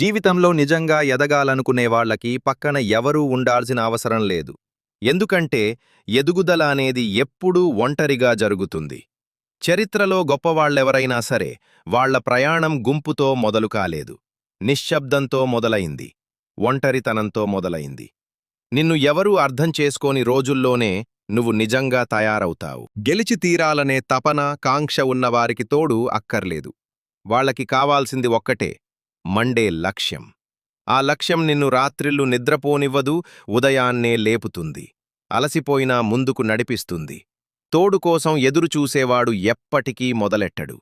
జీవితంలో నిజంగా ఎదగాలనుకునే వాళ్ళకి పక్కన ఎవరూ ఉండాల్సిన అవసరం లేదు. ఎందుకంటే ఎదుగుదల అనేది ఎప్పుడూ ఒంటరిగా జరుగుతుంది. చరిత్రలో గొప్పవాళ్ళెవరైనా సరే వాళ్ళ ప్రయాణం గుంపుతో మొదలు కాలేదు. నిశ్శబ్దంతో మొదలైంది. ఒంటరితనంతో మొదలైంది. నిన్ను ఎవరూ అర్థం చేసుకోని రోజుల్లోనే నువ్వు నిజంగా తయారవుతావు. గెలిచి తీరాలనే తపన కాంక్ష ఉన్నవారికి తోడు అక్కర్లేదు. వాళ్ళకి కావాల్సింది ఒక్కటే మండే లక్ష్యం. ఆ లక్ష్యం నిన్ను రాత్రిళ్ళు నిద్రపోనివ్వదు ఉదయాన్నే లేపుతుంది. అలసిపోయినా ముందుకు నడిపిస్తుంది. తోడు కోసం ఎదురుచూసేవాడు ఎప్పటికీ మొదలెట్టడు.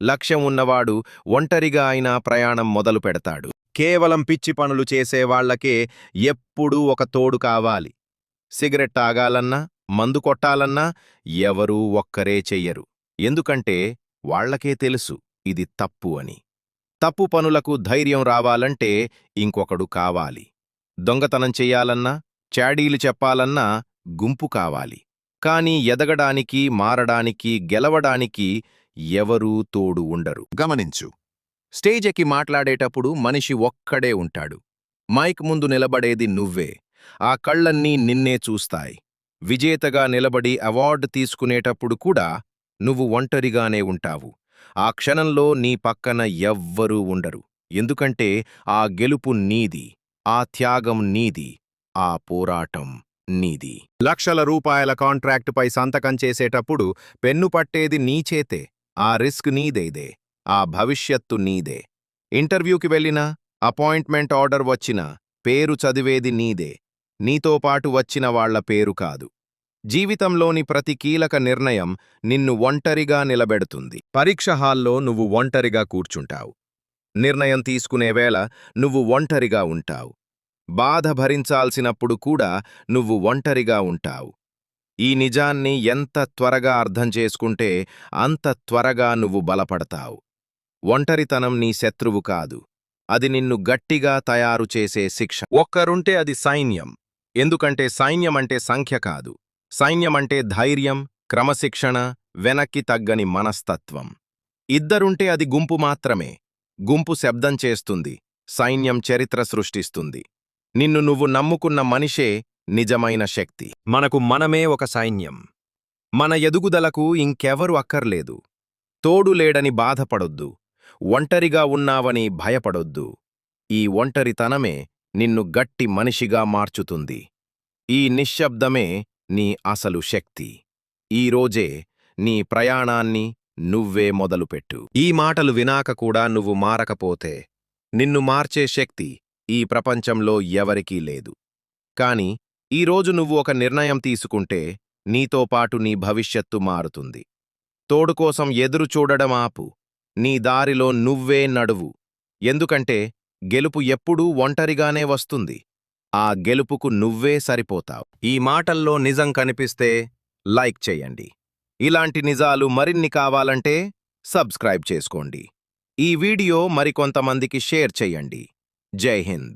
లక్ష్యం ఉన్నవాడు ఒంటరిగా అయినా ప్రయాణం మొదలు పెడతాడు. కేవలం పిచ్చి పనులు చేసేవాళ్ళకే ఎప్పుడూ ఒక తోడు కావాలి. సిగరెట్ తాగాలన్నా మందు కొట్టాలన్నా ఎవరూ ఒక్కరే చెయ్యరు. ఎందుకంటే వాళ్ళకే తెలుసు ఇది తప్పు అని. తప్పు పనులకు ధైర్యం రావాలంటే ఇంకొకడు కావాలి. దొంగతనం చెయ్యాలన్నా చాడీలు చెప్పాలన్నా గుంపు కావాలి. కాని ఎదగడానికి మారడానికి గెలవడానికి ఎవరూ తోడు ఉండరు. గమనించు. స్టేజ్ ఎక్కి మాట్లాడేటప్పుడు మనిషి ఒక్కడే ఉంటాడు. మైక్ ముందు నిలబడేది నువ్వే. ఆ కళ్ళన్నీ నిన్నే చూస్తాయి. విజేతగా నిలబడి అవార్డు తీసుకునేటప్పుడు కూడా నువ్వు ఒంటరిగానే ఉంటావు. ఆ క్షణంలో నీ పక్కన ఎవ్వరూ ఉండరు. ఎందుకంటే ఆ గెలుపు నీది ఆ త్యాగం నీది ఆ పోరాటం నీది. లక్షల రూపాయల కాంట్రాక్టుపై సంతకం చేసేటప్పుడు పెన్ను పట్టేది నీ చేతే ఆ రిస్క్ నీదేదే ఆ భవిష్యత్తు నీదే. ఇంటర్వ్యూకి వెళ్ళినా అపాయింట్మెంట్ ఆర్డర్ వచ్చినా పేరు చదివేది నీదే. నీతో పాటు వచ్చిన వాళ్ళ పేరు కాదు. జీవితంలోని ప్రతి కీలక నిర్ణయం నిన్ను ఒంటరిగా నిలబెడుతుంది. పరీక్ష హాల్లో నువ్వు ఒంటరిగా కూర్చుంటావు. నిర్ణయం తీసుకునే వేళ నువ్వు ఒంటరిగా ఉంటావు. బాధ భరించాల్సినప్పుడు కూడా నువ్వు ఒంటరిగా ఉంటావు. ఈ నిజాన్ని ఎంత త్వరగా అర్థం చేసుకుంటే అంత త్వరగా నువ్వు బలపడతావు. ఒంటరితనం నీ శత్రువు కాదు. అది నిన్ను గట్టిగా తయారు చేసే శిక్ష. ఒక్కరుంటే అది సైన్యం. ఎందుకంటే సైన్యమంటే సంఖ్య కాదు. సైన్యమంటే ధైర్యం క్రమశిక్షణ వెనక్కి తగ్గని మనస్తత్వం. ఇద్దరుంటే అది గుంపు మాత్రమే. గుంపు శబ్దం చేస్తుంది సైన్యం చరిత్ర సృష్టిస్తుంది. నిన్ను నువ్వు నమ్ముకున్న మనిషే నిజమైన శక్తి. మనకు మనమే ఒక సైన్యం. మన ఎదుగుదలకు ఇంకెవరు అక్కర్లేదు. తోడు లేడని బాధపడొద్దు. ఒంటరిగా ఉన్నావని భయపడొద్దు. ఈ ఒంటరితనమే నిన్ను గట్టి మనిషిగా మార్చుతుంది. ఈ నిశ్శబ్దమే నీ అసలు శక్తి. ఈరోజే నీ ప్రయాణాన్ని నువ్వే మొదలుపెట్టు. ఈ మాటలు వినాక కూడా నువ్వు మారకపోతే నిన్ను మార్చే శక్తి ఈ ప్రపంచంలో ఎవరికీ లేదు. కాని ఈరోజు నువ్వు ఒక నిర్ణయం తీసుకుంటే నీతో పాటు నీ భవిష్యత్తు మారుతుంది. తోడుకోసం ఎదురు చూడడం ఆపు. నీ దారిలో నువ్వే నడువు. ఎందుకంటే గెలుపు ఎప్పుడూ ఒంటరిగానే వస్తుంది. ఆ గెలుపుకు నువ్వే సరిపోతావు. ఈ మాటల్లో నిజం కనిపిస్తే లైక్ చేయండి. ఇలాంటి నిజాలు మరిన్ని కావాలంటే సబ్స్క్రైబ్ చేసుకోండి. ఈ వీడియో మరికొంతమందికి షేర్ చెయ్యండి జై హింద్.